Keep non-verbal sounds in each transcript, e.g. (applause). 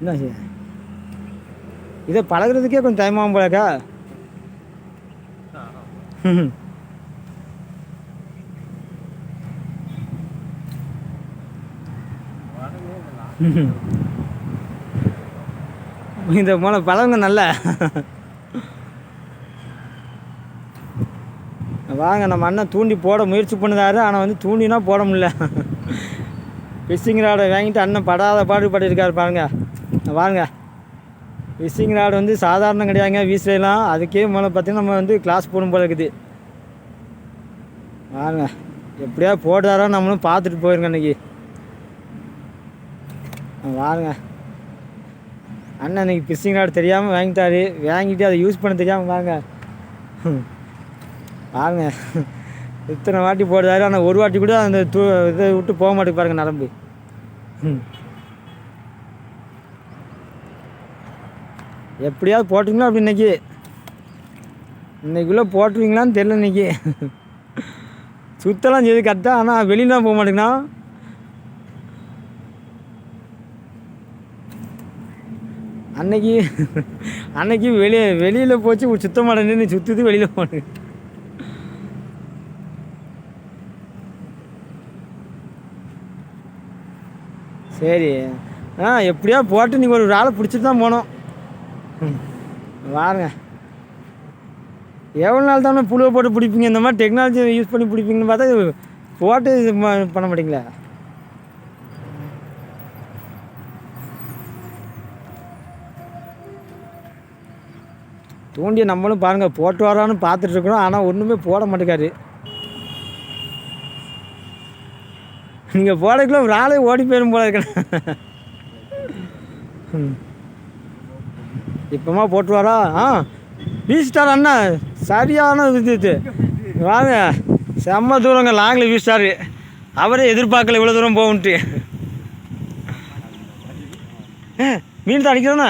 என்ன செய்ய? இதை பழகுறதுக்கே கொஞ்சம் டைம் ஆகும் போலக்கா ம். (laughs) இந்த மூளை பழகுங்க நல்ல. வாங்க நம்ம அண்ணன் தூண்டி போட முயற்சி பண்ணுதாரு ஆனால் வந்து தூண்டினா போட முடியல. (laughs) ஃபிஷிங் ராடை வாங்கிட்டு அண்ணன் படாத பாடு பட்டிருக்காரு பாருங்கள் வாங்க. விசிங் ராடு வந்து சாதாரணம் கிடையாதுங்க. வீசலாம் அதுக்கே மேலே பார்த்தீங்கன்னா நம்ம வந்து கிளாஸ் போடும் போல இருக்குது. வாங்க. எப்படியா போட்டாரோ நம்மளும் பார்த்துட்டு போயிருங்க அன்னைக்கு. வாருங்க அண்ணன் இன்னைக்கு பிசிங் ராடு தெரியாமல் வாங்கிட்டாரு. வாங்கிட்டு அதை யூஸ் பண்ண தெரியாமல் வாங்க. வாருங்க இத்தனை வாட்டி போடுறாரு. ஆனால் ஒரு வாட்டி கூட அந்த தூ இதை விட்டு போக மாட்டேங்க பாருங்கள் நரம்பு. ம். எப்படியாவது போட்டுங்களா அப்படி இன்றைக்கி இன்னைக்குள்ளே போட்டுருவீங்களான்னு தெரியல இன்றைக்கி சுத்தலாம் செய்து கரெக்டாக ஆனால் வெளியெலாம் போக மாட்டேங்கண்ணா அன்னைக்கு அன்னைக்கு வெளியே வெளியில் போச்சு சுத்த மாட்டேன்னு சுற்றுது வெளியில் போனேன் சரி. ஆ எப்படியா போட்டு நீங்கள் ஒரு ஆளை பிடிச்சிட்டு தான் போனோம். வாருங்க. எவ்வளோ நாள் தானே புழுவை போட்டு பிடிப்பீங்க? இந்த மாதிரி டெக்னாலஜி யூஸ் பண்ணி பிடிப்பீங்கன்னு பார்த்தா போட்டு இது பண்ண மாட்டீங்களா? தூண்டியை நம்மளும் பாருங்கள் போட்டு வரான்னு பார்த்துட்டு இருக்கிறோம். ஆனால் ஒன்றுமே போட மாட்டேங்காரு. நீங்கள் போடக்குள்ள ஒரு ஆளே ஓடி போயிடும் போல இருக்கேன் இப்போமா போட்டு வரா ஆ? வீசிட்டார் அண்ணா சரியான இது இது. வாங்க செம்ம தூரங்க லாங்கில் வீசிட்டாரு அவரே எதிர்பார்க்கல இவ்வளோ தூரம் போகுன்ட்டு மீன் தான் அடிக்கிறோண்ணா.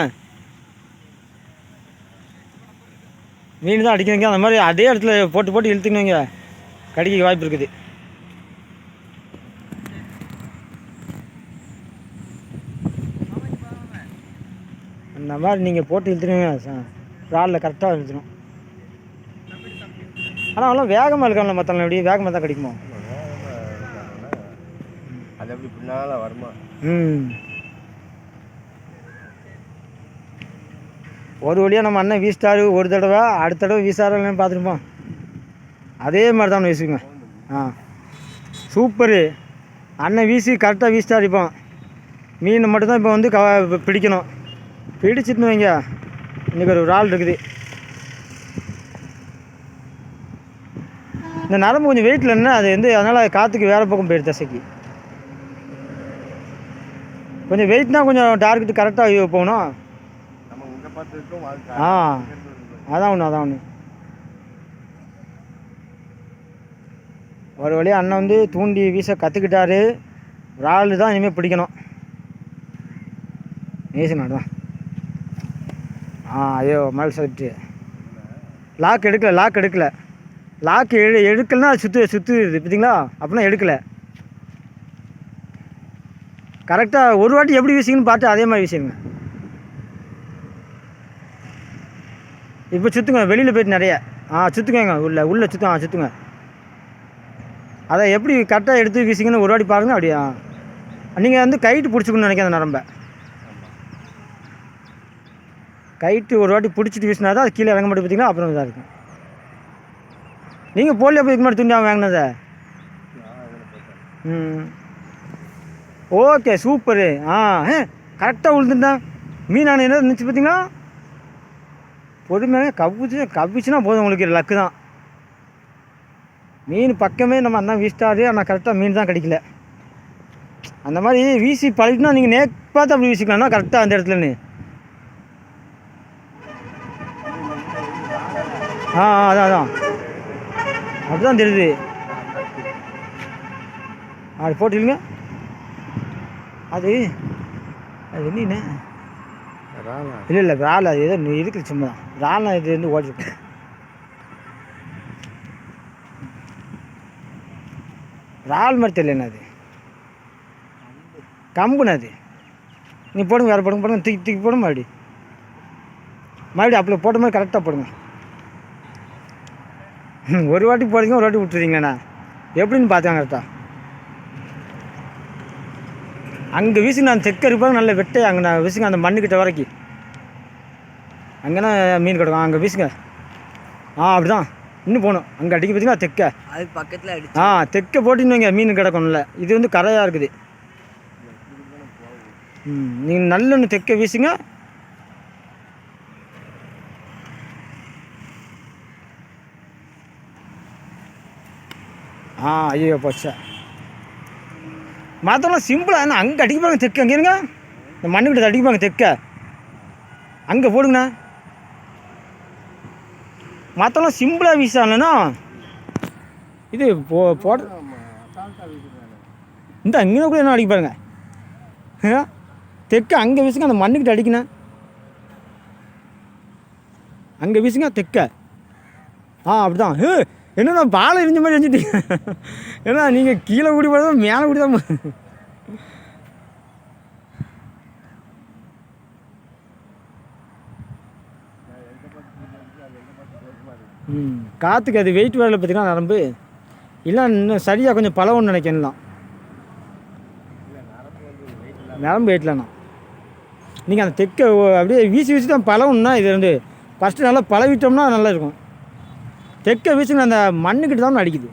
மீன் தான் அடிக்கிறீங்க. அந்த மாதிரி அதே இடத்துல போட்டு போட்டு இழுத்துக்கணுங்க. கடிக்க வாய்ப்பு இருக்குது. அந்த மாதிரி நீங்கள் போட்டு இழுத்துருவீங்க ராலில் கரெக்டாக இழுத்துணும் ஆனால் அவெல்லாம் வேகமாக இருக்கான்ல மற்றவங்க எப்படி வேகமாக தான் கிடைக்குமா? அது எப்படி பின்னால வருமா? ம். ஒரு வழியாக நம்ம அண்ணன் வீசிட்டாரு ஒரு தடவை அடுத்த தடவை வீசாரு இல்லைன்னு பார்த்துருப்போம். அதே மாதிரி தான் வீசுங்க. ஆ. சூப்பரு. அண்ணன் வீசி கரெக்டாக வீசிட்டாரு இப்போ. மீன் மட்டும்தான் இப்போ வந்து க பிடிக்கணும். பிடிச்சிட்டுன்னு வைங்க. இன்றைக்கி ஒரு ஆள் இருக்குது. இந்த நரம்பு கொஞ்சம் வெயிட்டில் என்ன அது வந்து அதனால் காற்றுக்கு வேறு பக்கம் போயிடுது தசைக்கு. கொஞ்சம் வெயிட்னா கொஞ்சம் டார்கெட் கரெக்டாக போகணும். ஆ. அதான் ஒன்று அதான் ஒன்று ஒரு வழியாக அண்ணன் வந்து தூண்டி வீச கற்றுக்கிட்டாரு இறால் தான் இனிமேல் பிடிக்கணும். நேசனாடு தான் ஆ ஐயோ மேல் சாப்பிட்டு லாக் எடுக்கலை லாக் எடுக்கல. லாக் எடு எடுக்கலன்னா அது சுற்று சுற்றுது பார்த்தீங்களா? அப்படின்னா எடுக்கலை. கரெக்டாக ஒரு வாட்டி எப்படி வீசிங்கன்னு பார்த்து அதே மாதிரி வீசிடுங்க. இப்போ சுற்றுங்க வெளியில் போயிட்டு நிறைய. ஆ சுற்றுக்கங்க உள்ள உள்ளே சுற்று ஆ சுற்றுங்க அதை எப்படி கரெக்டாக எடுத்து வீசிங்கன்னு ஒரு வாட்டி பாருங்கள் அப்படியா நீங்கள் வந்து கைட்டு பிடிச்சிக்கணும்னு நினைக்கிறேன் அந்த நரம்பை. கைட்டு ஒரு வாட்டி பிடிச்சிட்டு வீசினா தான் அது கீழே இறங்க மாட்டேன் பார்த்தீங்களா? அப்புறம் இதாக இருக்கும். நீங்கள் போலியோ போய் இதுக்கு மாதிரி துணியாக வாங்கினதை? ம். Okay super. ஆ ஏ கரெக்டாக விழுந்துட்டேன் மீனான என்ன நினச்சி பார்த்தீங்களா? பொறுமையாக கவிச்சு கவிச்சுனா போதும் உங்களுக்கு லக்கு தான். மீன் பக்கமே நம்ம அண்ணா வீசிட்டாரு. ஆனால் கரெக்டாக மீன் தான் கிடைக்கல. அந்த மாதிரி வீசி பழகினா நீங்கள் நேர் பார்த்து அப்படி வீசிக்கலாம்னா கரெக்டாக அந்த இடத்துலன்னு. ஆ ஆ, அதான் அதான். அப்படிதான் தெரியுது. அது போட்டுருங்க அது அது என்ன? ராலா. இல்லை இல்லை விரால் அது ஏதோ இருக்குது சும்மா தான். விரால் இது வந்து ஓடிருக்கு. விரால் மாதிரி தெரியல அது? கம்புண்ணா அது. நீ போடுங்க வேறு போடுங்க போடுங்க. தூக்கி தூக்கி போடுங்க மறுபடி மறுபடியும் அப்படி போட்ட மாதிரி கரெக்டாக போடுங்க. (laughs) ஒரு வாட்டி போடுறீங்க ஒரு வாட்டி விட்டுறீங்கண்ணா எப்படின்னு பார்த்தாங்க கரெக்டாக அங்கே வீசுங்க அந்த தெற்க இருப்பாங்க நல்ல வெட்டை அங்கே நான் வீசுங்க அந்த மண்ணுக்கிட்ட வரைக்கும் அங்கேனா மீன் கிடக்கும் அங்கே வீசுங்க. ஆ அப்படிதான். இன்னும் போகணும். அங்கே அடிக்க பார்த்தீங்களா தெற்க அது பக்கத்தில் அடிச்சு. ஆ தெற்க போட்டுன்னு மீன் கிடக்கும்ல. இது வந்து கரையாக இருக்குது. ம் நீங்கள் நல்லொன்று தெற்க வீசுங்க ஆ ஐயோ போச்சா. மற்றெல்லாம் சிம்பிளாக என்ன? அங்கே அடிக்க போகிறாங்க தெற்க. அங்கே இருங்க. இந்த மண்ணுக்கிட்ட அடிக்க போகிறாங்க தெற்க. அங்கே போடுங்கண்ணா. மற்றெல்லாம் சிம்பிளாக வீசாலண்ணா இது போ போட இந்த அங்கே கூட என்ன அடிக்க பாருங்க ஆ? தெற்க அங்கே வீசுங்க அந்த மண்ணுக்கிட்ட அடிக்கணும் அங்கே வீசுங்க தெற்க. ஆ அப்படிதான். ஹே என்னண்ணா பாலை எரிஞ்ச மாதிரி எரிஞ்சிட்டீங்க? ஏன்னா நீங்கள் கீழே கூடி போகிறதா மேலே கூடி தான் ம் காற்றுக்கு அது வெயிட் வரல பார்த்தீங்கன்னா நரம்பு? இல்லை இன்னும் சரியாக கொஞ்சம் பழகணும்னு நினைக்கலாம் நரம்பு வெயிட்லண்ணா நீங்கள் அந்த தெக்க ஓ- அப்படியே வீசி வீசி தான் பழம்னா இது ரெண்டு ஃபஸ்ட்டு நல்லா பழவிட்டோம்னா நல்லா இருக்கும். தெக்க வீசுங்க அந்த மண்ணுக்கிட்ட தான் அடிக்குது.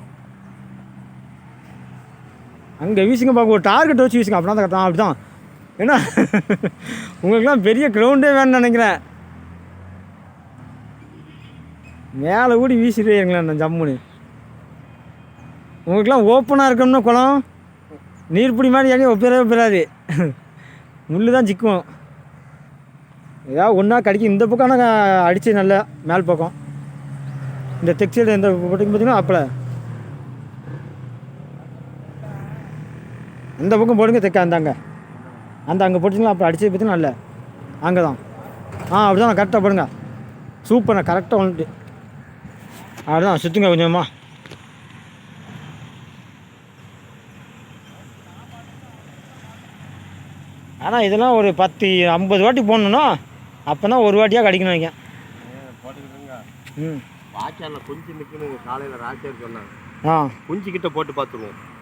அங்கே வீசுங்க பார்க்க ஒரு டார்கெட் வச்சு வீசுங்க. அப்படின்னா தான் அப்படி தான் ஏன்னா (laughs) உங்களுக்குலாம் பெரிய கிரவுண்டே வேணும்னு நினைக்கிறேன். மேலே கூடி வீசிடுவீங்களா அந்த ஜம்முன்னு. உங்களுக்குலாம் ஓப்பனாக இருக்கணும்னா குளம். நீர்ப்பிடி மாதிரி ஏன் ஒப்பிடவே ஒப்பிடாது. (laughs) முள் தான் சிக்கும் ஏதாவது ஒன்றா கடிக்கும் இந்த பக்கம் ஆனால் அடிச்சு நல்லா மேல் பக்கம். இந்த தெக் சைடு இந்த பக்கம் பார்த்தீங்கன்னா அப்பல அந்த பக்கம் போடுங்க தெக்க அந்தாங்க அந்த அங்கே போட்டிங்கன்னா அப்போ அடிச்சது பார்த்தீங்கன்னா நல்ல அங்கே தான் ஆ அப்படி தான் கரெக்டாக போடுங்க. சூப்பர்ண்ணா கரெக்டாக வந்துட்டு அப்படிதான் சுற்றுங்க கொஞ்சமா. ஆனால் இதெல்லாம் ஒரு பத்து ஐம்பது வாட்டி போடணுன்னா அப்போ தான் ஒரு வாட்டியாக கடிக்கணும் போட்டுக்கிட்டுங்க ம். வாய்க்காலில் குஞ்சு நிற்கணும் காலையில் ராஜர் சொன்னாங்க ஆ. குஞ்சு கிட்ட போட்டு பார்த்துருவோம்.